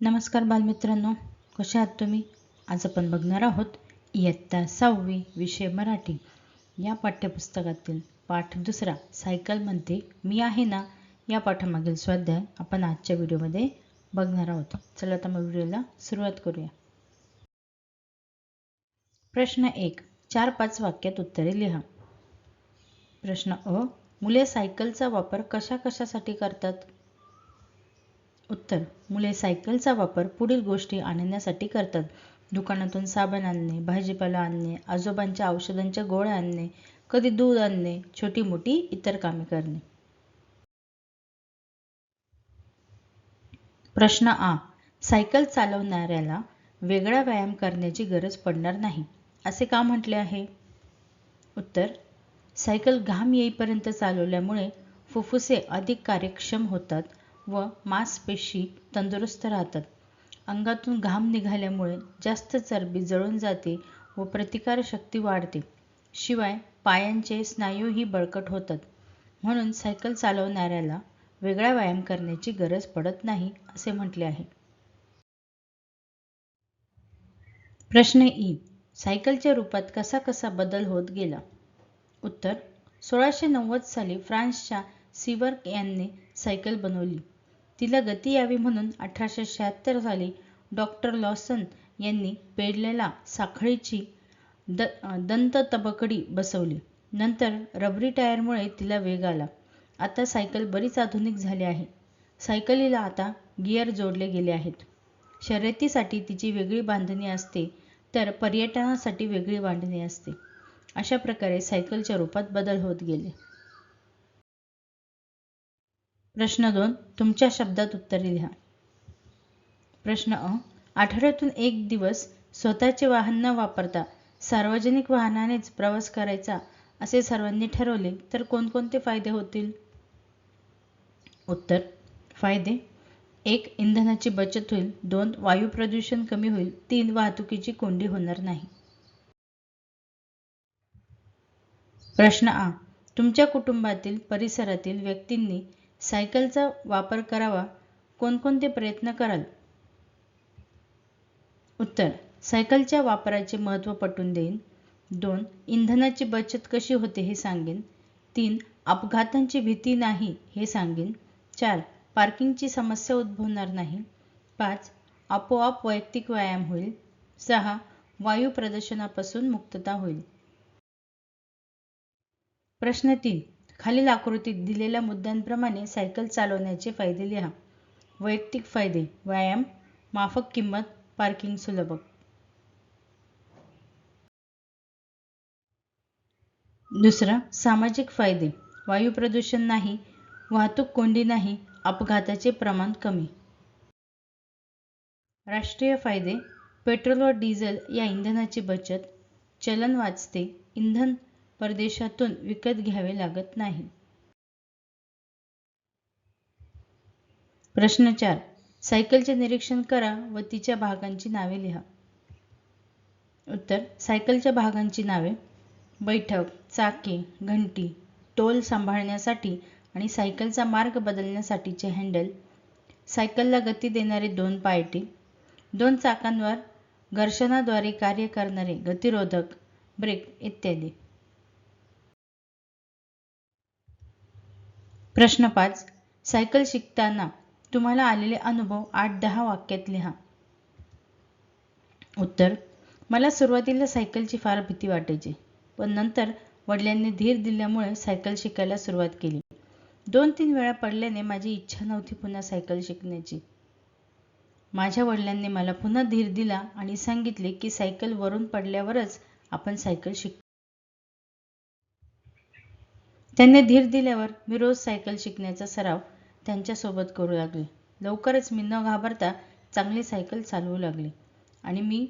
नमस्कार बालमित्रांनो कशा आहात तुम्ही? आज आपण बघणार आहोत इयत्ता सहावी विषय मराठी. या पाठ्यपुस्तकातील पाठ दुसरा सायकल म्हणते मी आहे ना या पाठामागील स्वाध्याय आपण आजच्या व्हिडिओमध्ये बघणार आहोत. चला आता मग व्हिडिओला सुरुवात करूया. प्रश्न एक चार पाच वाक्यात उत्तरे लिहा. प्रश्न अ मुले सायकलचा वापर कशा कशासाठी करतात? उत्तर मुले सायकलचा वापर पुढील गोष्टी आणण्यासाठी करतात. दुकानातून साबण आणणे भाजीपाला आणणे आजोबांच्या औषधांच्या गोळ्या आणणे कधी दूध आणणे छोटी मोठी इतर कामे करणे. प्रश्न आ. सायकल चालवणाऱ्याला वेगळा व्यायाम करण्याची गरज पडणार नाही असे का म्हटले आहे? उत्तर. सायकल घाम येईपर्यंत चालवल्यामुळे फुफ्फुसे अधिक कार्यक्षम होतात व मांसपेशी तंदुरुस्त राहतात. अंगातून घाम निघाल्यामुळे जास्त चरबी जळून जाते व प्रतिकारशक्ती वाढते. शिवाय पायांचे स्नायूही बळकट होतात. म्हणून सायकल चालवणाऱ्याला वेगळा व्यायाम करण्याची गरज पडत नाही असे म्हटले आहे. प्रश्न ई. सायकलच्या रूपात कसा कसा बदल होत गेला? उत्तर. सोळाशे नव्वद साली फ्रान्सच्या सिवर्क यांनी सायकल बनवली. तिला गती यावी म्हणून अठराशे शहात्तर साली डॉक्टर लॉसन यांनी पेरलेला साखळीची द दंत तबकडी बसवली. नंतर रबरी टायरमुळे तिला वेग आला. आता सायकल बरीच आधुनिक झाली आहे. सायकलीला आता गिअर जोडले गेले आहेत. शर्यतीसाठी तिची वेगळी बांधणी असते तर पर्यटनासाठी वेगळी बांधणी असते. अशा प्रकारे सायकलच्या रूपात बदल होत गेले. प्रश्न दोन तुमच्या शब्दात उत्तरे लिहा. प्रश्न अ आठवड्यातून एक दिवस स्वतःचे वाहन न वापरता सार्वजनिक वाहनानेच प्रवास करायचा असे सर्वांनी ठरवले तर कोणकोणते फायदे होतील? उत्तर फायदे. एक इंधनाची बचत होईल. दोन वायू प्रदूषण कमी होईल. तीन वाहतुकीची कोंडी होणार नाही. प्रश्न आ तुमच्या कुटुंबातील परिसरातील व्यक्तींनी सायकलचा वापर करावा. कोणकोणते प्रयत्न कराल? उत्तर सायकलच्या वापराचे महत्त्व पटवून देईन. दोन इंधनाची बचत कशी होते हे सांगेन. तीन अपघातांची भीती नाही हे सांगेन. चार पार्किंगची समस्या उद्भवणार नाही. पाच आपोआप वैयक्तिक व्यायाम होईल. सहा वायू प्रदूषणापासून मुक्तता होईल. प्रश्न तीन खालील आकृतीत दिलेल्या मुद्द्यांप्रमाणे सायकल चालवण्याचे फायदे लिहा. वैयक्तिक फायदे. व्यायाम माफक किंमत पार्किंग सुलभ दुसरा सामाजिक फायदे. वायू प्रदूषण नाही वाहतूक कोंडी नाही अपघाताचे प्रमाण कमी. राष्ट्रीय फायदे. पेट्रोल व डिझेल या इंधनाची बचत चलन वाचते इंधन परदेशातून विकत घ्यावे लागत नाही. प्रश्न चार. सायकलचे निरीक्षण करा व तिच्या भागांची नावे लिहा. उत्तर. सायकलच्या भागांची नावे. बैठक चाके घंटी टोल सांभाळण्यासाठी आणि सायकलचा मार्ग बदलण्यासाठीचे हँडल. सायकलला गती देणारे दोन पायटी. दोन चाकांवर घर्षणाद्वारे कार्य करणारे गतिरोधक ब्रेक इत्यादी. प्रश्न पाच. सायकल शिकताना तुम्हाला आलेले अनुभव आठ दहा वाक्यात लिहा. उत्तर. मला सुरुवातीला सायकलची फार भीती वाटायची पण नंतर वडिलांनी धीर दिल्यामुळे सायकल शिकायला सुरुवात केली. दोन तीन वेळा पडल्याने माझी इच्छा नव्हती पुन्हा सायकल शिकण्याची. माझ्या वडिलांनी मला पुन्हा धीर दिला आणि सांगितले की सायकल वरून पडल्यावरच आपण सायकल शिक त्यांनी धीर दिल्यावर मी रोज सायकल शिकण्याचा सराव त्यांच्यासोबत करू लागले. लवकरच मी न घाबरता चांगली सायकल चालवू लागले आणि मी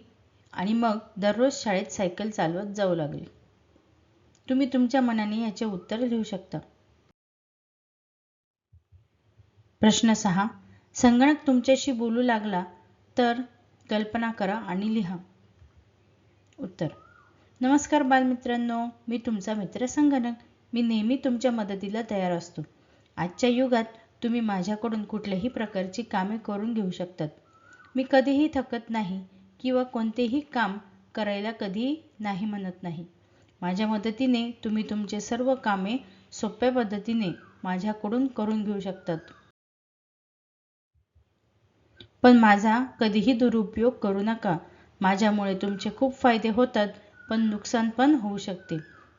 आणि मग दररोज शाळेत सायकल चालवत जाऊ लागले. तुम्ही तुमच्या मनाने याचे उत्तर लिहू शकता. प्रश्न सहा. संगणक तुमच्याशी बोलू लागला तर कल्पना करा आणि लिहा. उत्तर. नमस्कार बालमित्रांनो मी तुमचा मित्र संगणक. मी नेहमी तुमच्या मदतीला तयार असतो. आजच्या युगात तुम्ही माझ्याकडून कुठल्याही प्रकारची कामे करून घेऊ शकतात. मी कधीही थकत नाही किंवा कोणतेही काम करायला कधी नाही म्हणत नाही. माझ्या मदतीने तुम्ही तुमचे सर्व कामे सोप्या पद्धतीने माझ्याकडून करून घेऊ शकतात. पण माझा कधीही दुरुपयोग करू नका. माझ्यामुळे तुमचे खूप फायदे होतात पण नुकसान पण होऊ शकते.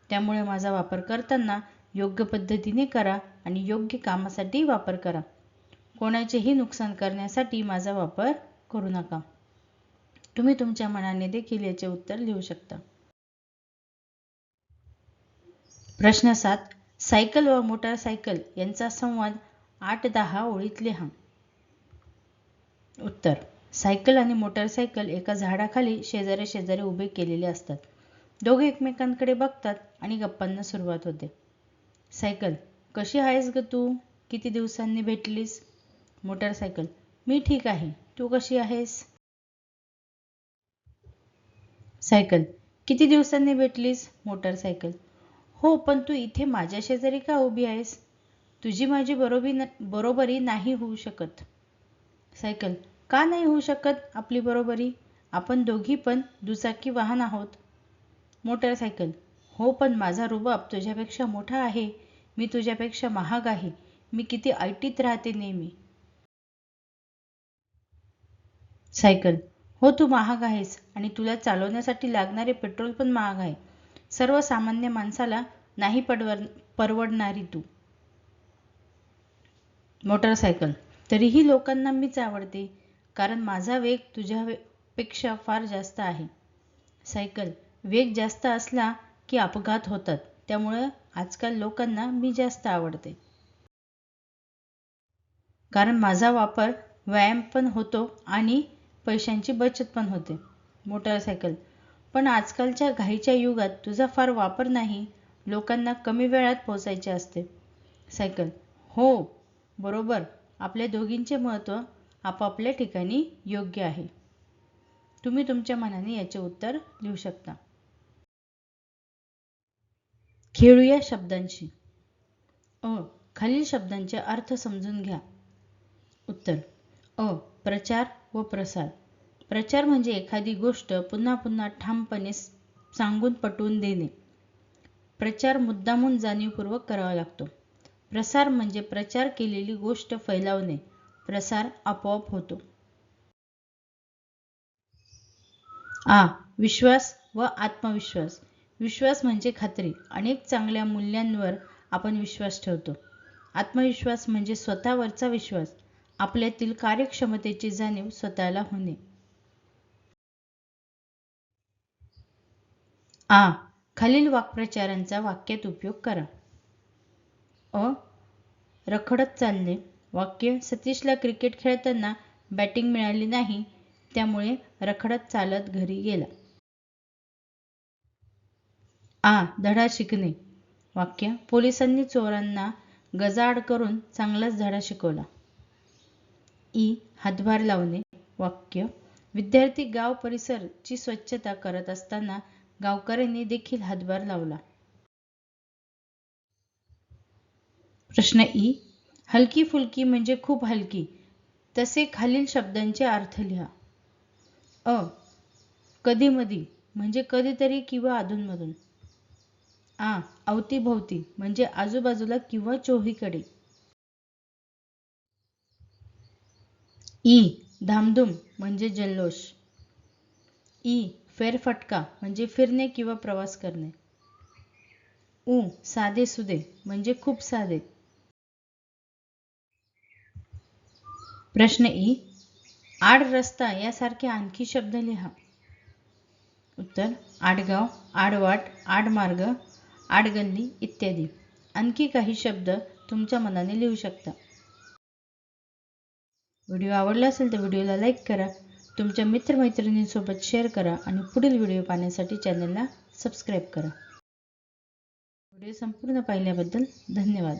त्यामुळे माझा वापर करताना योग्य पद्धतीने करा आणि योग्य कामासाठी वापर करा. कोणाचेही नुकसान करण्यासाठी माझा वापर करू नका. तुम्ही तुमच्या मनाने देखील याचे उत्तर लिहू शकता. प्रश्न सात. सायकल व मोटारसायकल यांचा संवाद आठ दहा ओळीत लिहा उत्तर. सायकल आणि मोटारसायकल एका झाडाखाली शेजारी शेजारी उभे केलेले असतात. दोघे एकमेकांकडे बघतात आणि गप्पांना सुरुवात होते. सायकल कशी आहेस ग तू? किती दिवसांनी भेटलीस? मोटारसायकल मी ठीक आहे. तू कशी आहेस? सायकल किती दिवसांनी भेटलीस? मोटारसायकल. हो पण तू इथे माझ्या शेजारी का उभी आहेस? तुझी माझी बरोबरी बरोबरी नाही होऊ शकत. सायकल का नाही होऊ शकत आपली बरोबरी? आपण दोघी पण दुचाकी वाहन आहोत. मोटरसायकल. हो पण माझा रुबाब तुझ्यापेक्षा मोठा आहे. मी तुझ्यापेक्षा महाग आहे. मी किती ऐटीत राहते नेहमी. सायकल. हो तू महाग आहेस आणि तुला चालवण्यासाठी लागणारे पेट्रोल पण महाग आहे. सर्वसामान्य माणसाला नाही पडवर परवडणारी तू. मोटरसायकल. तरीही लोकांना मीच आवडते कारण माझा वेग तुझ्या पेक्षा फार जास्त आहे. सायकल. वेग जास्त असला की अपघात होतात. त्यामुळं आजकाल लोकांना मी जास्त आवडते. कारण माझा वापर व्यायाम पण होतो आणि पैशांची बचत पण होते. मोटरसायकल. पण आजकालच्या घाईच्या युगात तुझा फार वापर नाही. लोकांना कमी वेळात पोचायचे असते. सायकल. हो बरोबर. आपल्या दोघींचे महत्त्व आपापल्या ठिकाणी योग्य आहे. तुम्ही तुमच्या मनाने याचे उत्तर लिहू शकता. खेळूया शब्दांशी अ खालील शब्दांचे अर्थ समजून घ्या. उत्तर अ प्रचार व प्रसार. प्रचार म्हणजे एखादी गोष्ट पुन्हा पुन्हा ठामपणे सांगून पटवून देणे. प्रचार मुद्दामून जाणीवपूर्वक करावा लागतो. प्रसार म्हणजे प्रचार केलेली गोष्ट फैलावणे. प्रसार आपोआप होतो. आ विश्वास व आत्मविश्वास. विश्वास म्हणजे खात्री. अनेक चांगल्या मूल्यांवर आपण विश्वास ठेवतो. आत्मविश्वास म्हणजे स्वतःवरचा विश्वास. आपल्यातील कार्यक्षमतेची जाणीव स्वतःला होणे. आ. खालील वाक्प्रचारांचा वाक्यात उपयोग करा. अ. रखडत चालणे. वाक्य सतीशला क्रिकेट खेळताना बॅटिंग मिळाली नाही त्यामुळे रखडत चालत घरी गेला. आ धडा शिकणे. वाक्य पोलिसांनी चोरांना गजाआड करून चांगलाच धडा शिकवला. ई हातभार लावणे. वाक्य विद्यार्थी गाव परिसर ची स्वच्छता करत असताना गावकऱ्यांनी देखील हातभार लावला. प्रश्न ई हलकी फुलकी म्हणजे खूप हलकी. तसे खालील शब्दांचे अर्थ लिहा. अ कधीमधी म्हणजे कधीतरी किंवा अधूनमधून. आ अवतीभोवती म्हणजे आजूबाजूला किंवा चोहीकडे. ई धामधूम म्हणजे जल्लोष. ई फेरफटका म्हणजे फिरणे किंवा प्रवास करणे. उ साधे सुदे म्हणजे खूप साधे. प्रश्न ई आड रस्ता यासारखे आणखी शब्द लिहा. उत्तर आडगाव आडवाट आडमार्ग आडगल्ली इत्यादी. आणखी काही शब्द तुमच्या मनाने लिहू शकता. व्हिडिओ आवडला असेल तर व्हिडिओला लाईक करा. तुमच्या मित्रमैत्रिणींसोबत शेअर करा आणि पुढील व्हिडिओ पाहण्यासाठी चॅनलला सबस्क्राईब करा. व्हिडिओ संपूर्ण पाहिल्याबद्दल धन्यवाद.